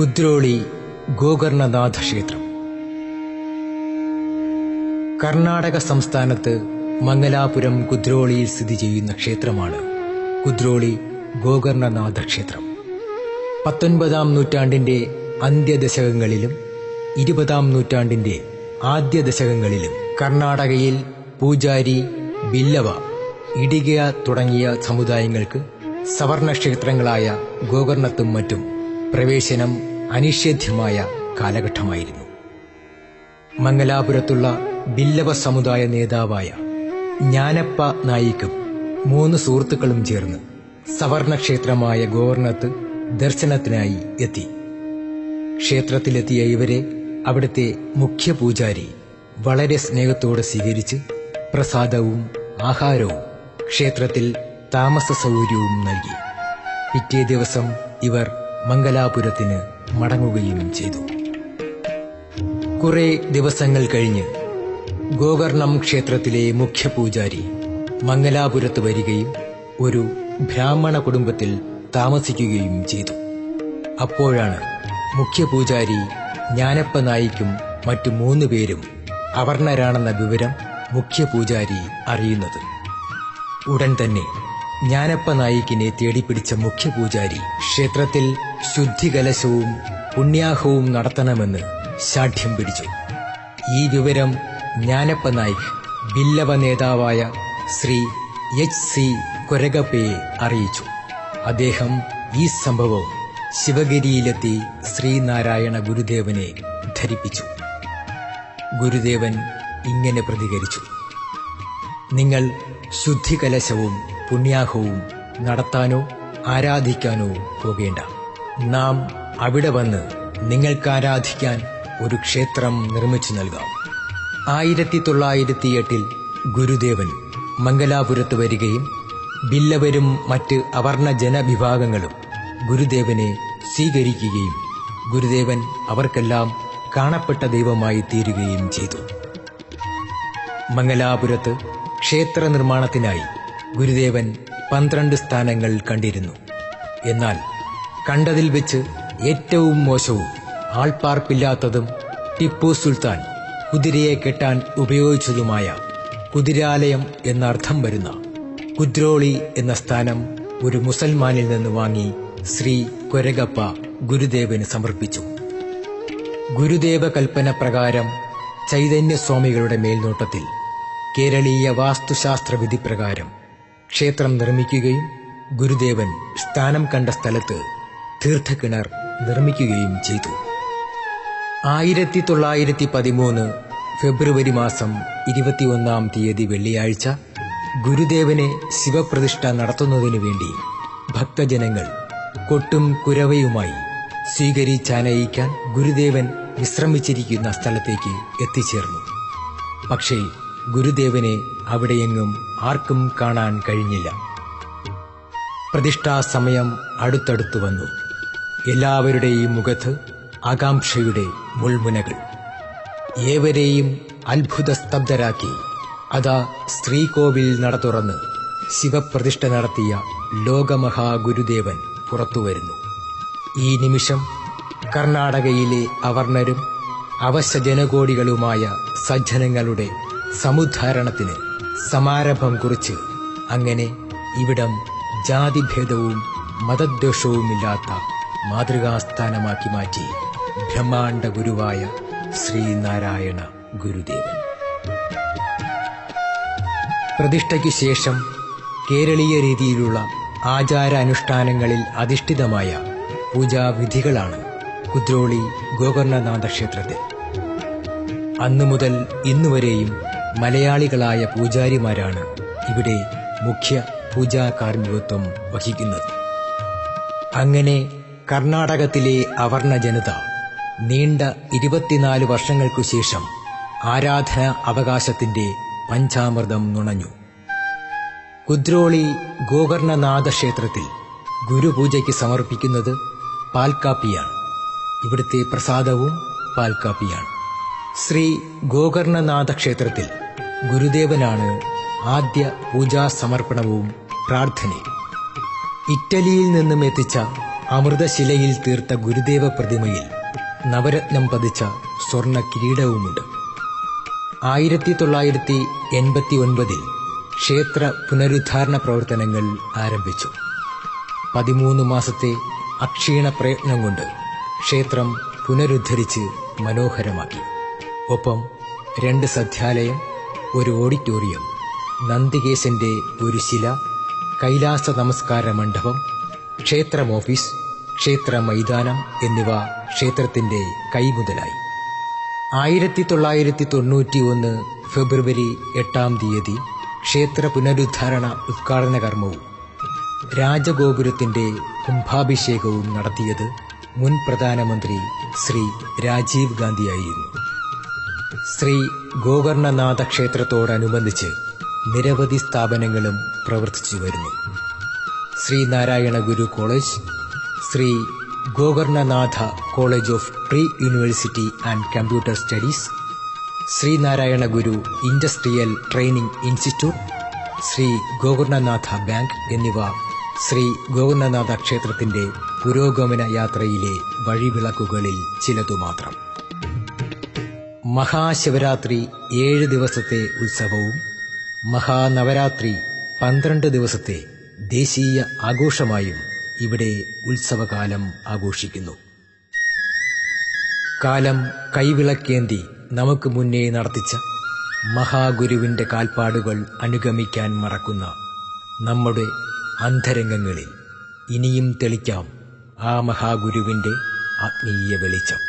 കുദ്രോളി ഗോകർണനാഥ ക്ഷേത്രം കർണാടക സംസ്ഥാനത്ത് മംഗലാപുരം കുദ്രോളിയിൽ സ്ഥിതി ചെയ്യുന്ന ക്ഷേത്രമാണ് കുദ്രോളി ഗോകർണനാഥ ക്ഷേത്രം പത്തൊൻപതാം നൂറ്റാണ്ടിന്റെ അന്ത്യദശകങ്ങളിലും ഇരുപതാം നൂറ്റാണ്ടിന്റെ ആദ്യ ദശകങ്ങളിലും കർണാടകയിൽ പൂജാരി ബില്ലവ ഇടിക തുടങ്ങിയ സമുദായങ്ങൾക്ക് സവർണ ക്ഷേത്രങ്ങളായ ഗോകർണത്തും മറ്റും പ്രവേശനം അനിഷേധ്യമായ കാലഘട്ടമായിരുന്നു. മംഗലാപുരത്തുള്ള ബില്ലവ സമുദായ നേതാവായ ജ്ഞാനപ്പ നായിക്കും മൂന്ന് സുഹൃത്തുക്കളും ചേർന്ന് സവർണക്ഷേത്രമായ ഗോവർണത്ത് ദർശനത്തിനായി എത്തി. ക്ഷേത്രത്തിലെത്തിയ ഇവരെ അവിടുത്തെ മുഖ്യ പൂജാരി വളരെ സ്നേഹത്തോടെ സ്വീകരിച്ച് പ്രസാദവും ആഹാരവും ക്ഷേത്രത്തിൽ താമസ സൗകര്യവും നൽകി. പിറ്റേ ദിവസം ഇവർ മംഗലാപുരത്തിന് മടങ്ങുകയും ചെയ്തു. കുറെ ദിവസങ്ങൾ കഴിഞ്ഞ് ഗോകർണം ക്ഷേത്രത്തിലെ മുഖ്യ പൂജാരി മംഗലാപുരത്ത് വരികയും ഒരു ബ്രാഹ്മണ കുടുംബത്തിൽ താമസിക്കുകയും ചെയ്തു. അപ്പോഴാണ് മുഖ്യ പൂജാരി ജ്ഞാനപ്പ നായിക്കും മറ്റു മൂന്ന് പേരും അവർണരാണെന്ന വിവരം മുഖ്യ പൂജാരി അറിയുന്നത്. ഉടൻ തന്നെ ജ്ഞാനപ്പ നായിക്കിനെ തേടിപ്പിടിച്ച മുഖ്യപൂജാരി ക്ഷേത്രത്തിൽ ശുദ്ധികലശവും പുണ്യാഹവും നടത്തണമെന്ന് ശാഠ്യം പിടിച്ചു. ഈ വിവരം ജ്ഞാനപ്പ നായിക് ബില്ലവ നേതാവായ ശ്രീ എച്ച് സി കൊരകപ്പയെ അറിയിച്ചു. അദ്ദേഹം ഈ സംഭവം ശിവഗിരിയിലെത്തി ശ്രീനാരായണ ഗുരുദേവനെ ധരിപ്പിച്ചു. ഗുരുദേവൻ ഇങ്ങനെ പ്രതികരിച്ചു. നിങ്ങൾ ശുദ്ധികലശവും പുണ്യാഹവും നടത്താനോ ആരാധിക്കാനോ പോകേണ്ട. നാം അവിടെ വന്ന് നിങ്ങൾക്ക് ആരാധിക്കാൻ ഒരു ക്ഷേത്രം നിർമ്മിച്ചു നൽകാം. ആയിരത്തി തൊള്ളായിരത്തി എട്ടിൽ ഗുരുദേവൻ മംഗലാപുരത്ത് വരികയും ബില്ലവരും മറ്റ് അവർണ ജനവിഭാഗങ്ങളും ഗുരുദേവനെ സ്വീകരിക്കുകയും ഗുരുദേവൻ അവർക്കെല്ലാം കാണപ്പെട്ട ദൈവമായി തീരുകയും ചെയ്തു. മംഗലാപുരത്ത് ക്ഷേത്ര നിർമ്മാണത്തിനായി ഗുരുദേവൻ പന്ത്രണ്ട് സ്ഥാനങ്ങൾ കണ്ടിരുന്നു. എന്നാൽ കണ്ടതിൽ വെച്ച് ഏറ്റവും മോശവും ആൾപ്പാർപ്പില്ലാത്തതും ടിപ്പു സുൽത്താൻ കുതിരയെ കെട്ടാൻ ഉപയോഗിച്ചതുമായ കുതിരാലയം എന്നർത്ഥം വരുന്ന കുദ്രോളി എന്ന സ്ഥാനം ഒരു മുസൽമാനിൽ നിന്ന് വാങ്ങി ശ്രീ കൊരകപ്പ ഗുരുദേവന് സമർപ്പിച്ചു. ഗുരുദേവ കൽപ്പന പ്രകാരം ചൈതന്യസ്വാമികളുടെ മേൽനോട്ടത്തിൽ കേരളീയ വാസ്തുശാസ്ത്ര വിധി പ്രകാരം ക്ഷേത്രം നിർമ്മിക്കുകയും ഗുരുദേവൻ സ്ഥാനം കണ്ട സ്ഥലത്ത് തീർത്ഥക്കിണർ നിർമ്മിക്കുകയും ചെയ്തു. ആയിരത്തി തൊള്ളായിരത്തി പതിമൂന്ന് ഫെബ്രുവരി മാസം ഇരുപത്തിയൊന്നാം തീയതി വെള്ളിയാഴ്ച ഗുരുദേവനെ ശിവപ്രതിഷ്ഠ നടത്തുന്നതിനു വേണ്ടി ഭക്തജനങ്ങൾ കൊട്ടും കുരവയുമായി സ്വീകരിച്ചാനയിക്കാൻ ഗുരുദേവൻ വിശ്രമിച്ചിരിക്കുന്ന സ്ഥലത്തേക്ക് എത്തിച്ചേർന്നു. പക്ഷേ ഗുരുദേവനെ അവിടെയെങ്ങും ആർക്കും കാണാൻ കഴിഞ്ഞില്ല. പ്രതിഷ്ഠാ സമയം അടുത്തടുത്തു വന്നു. എല്ലാവരുടെയും മുഖത്ത് ആകാംക്ഷയുടെ മുൾമുനകൾ. ഏവരെയും അത്ഭുത സ്തബ്ധരാക്കി. അതാ സ്ത്രീകോവിൽ നട തുറന്ന് ശിവപ്രതിഷ്ഠ നടത്തിയ ലോകമഹാഗുരുദേവൻ പുറത്തുവരുന്നു ഈ നിമിഷം കർണാടകയിലെ അവർണരും അവശജനകോടികളുമായ സജ്ജനങ്ങളുടെ സമുദ്ധാരണത്തിന് സമാരംഭം കുറിച്ച് അങ്ങനെ ഇവിടം ജാതിഭേദവും മതദ്വേഷവുമില്ലാത്ത മാതൃകാസ്ഥാനമാക്കി മാറ്റി ബ്രഹ്മാണ്ഡ ഗുരുവായ ശ്രീനാരായണ ഗുരുദേവൻ. പ്രതിഷ്ഠയ്ക്ക് ശേഷം കേരളീയ രീതിയിലുള്ള ആചാര അനുഷ്ഠാനങ്ങളിൽ അധിഷ്ഠിതമായ പൂജാവിധികളാണ് കുദ്രോളി ഗോകർണനാഥ ക്ഷേത്രത്തിൽ. അന്നു മുതൽ ഇന്നുവരെയും മലയാളികളായ പൂജാരിമാരാണ് ഇവിടെ മുഖ്യ പൂജാ കാർമ്മികത്വം വഹിക്കുന്നത്. അങ്ങനെ കർണാടകത്തിലെ അവർണ ജനത നീണ്ട ഇരുപത്തിനാല് വർഷങ്ങൾക്കു ശേഷം ആരാധന അവകാശത്തിന്റെ പഞ്ചാമൃതം നുണഞ്ഞു. കുദ്രോളി ഗോകർണനാഥ ക്ഷേത്രത്തിൽ ഗുരുപൂജയ്ക്ക് സമർപ്പിക്കുന്നത് പാൽക്കാപ്പിയാണ്. ഇവിടുത്തെ പ്രസാദവും പാൽക്കാപ്പിയാണ്. ശ്രീ ഗോകർണനാഥ ക്ഷേത്രത്തിൽ ഗുരുദേവനാണ് ആദ്യ പൂജാ സമർപ്പണവും പ്രാർത്ഥനയും. ഇറ്റലിയിൽ നിന്നും എത്തിച്ച അമൃതശിലയിൽ തീർത്ത ഗുരുദേവ പ്രതിമയിൽ നവരത്നം പതിച്ച സ്വർണ കിരീടവുമുണ്ട്. ആയിരത്തി തൊള്ളായിരത്തി എൺപത്തി ഒൻപതിൽ ക്ഷേത്ര പുനരുദ്ധാരണ പ്രവർത്തനങ്ങൾ ആരംഭിച്ചു. പതിമൂന്ന് മാസത്തെ അക്ഷീണ പ്രയത്നം കൊണ്ട് ക്ഷേത്രം പുനരുദ്ധരിച്ച് മനോഹരമാക്കി. ഒപ്പം രണ്ട് സദ്യാലയം ഒരു ഓഡിറ്റോറിയം നന്ദികേശന്റെ ഒരു ശില കൈലാസ നമസ്കാര മണ്ഡപം ക്ഷേത്രം ഓഫീസ് ക്ഷേത്ര മൈതാനം എന്നിവ ക്ഷേത്രത്തിന്റെ കൈമുതലായി. ആയിരത്തി തൊള്ളായിരത്തി തൊണ്ണൂറ്റി ഒന്ന് ഫെബ്രുവരി എട്ടാം തീയതി ക്ഷേത്ര പുനരുദ്ധാരണ ഉദ്ഘാടന കർമ്മവും രാജഗോപുരത്തിന്റെ കുംഭാഭിഷേകവും നടത്തിയത് മുൻ പ്രധാനമന്ത്രി ശ്രീ രാജീവ് ഗാന്ധിയായിരുന്നു. ശ്രീ ഗോകർണനാഥ ക്ഷേത്രത്തോടനുബന്ധിച്ച് നിരവധി സ്ഥാപനങ്ങളും പ്രവർത്തിച്ചു വരുന്നു. Sree Narayana Guru college Sree Gokarnanatha college of pre university and computer studies Sree Narayana Guru industrial training institute Sree Gokarnanatha bank എന്നിവ ശ്രീ ഗോകർണനാഥ ക്ഷേത്രത്തിന്റെ പുരോഗമന യാത്രയിലെ വഴിവിളക്കുകളിൽ ചിലതു മാത്രം മഹാശിവരാത്രി ഏഴ് ദിവസത്തെ ഉത്സവവും മഹാനവരാത്രി പന്ത്രണ്ട് ദിവസത്തെ ദേശീയ ആഘോഷമായും ഇവിടെ ഉത്സവകാലം ആഘോഷിക്കുന്നു. കാലം കൈവിളക്കേന്തി നമുക്ക് മുന്നേ നടത്തിച്ച മഹാഗുരുവിന്റെ കാൽപ്പാടുകൾ അനുഗമിക്കാൻ മറക്കുന്ന നമ്മുടെ അന്തരംഗങ്ങളിൽ ഇനിയും തെളിക്കാം ആ മഹാഗുരുവിന്റെ ആത്മീയ വെളിച്ചം.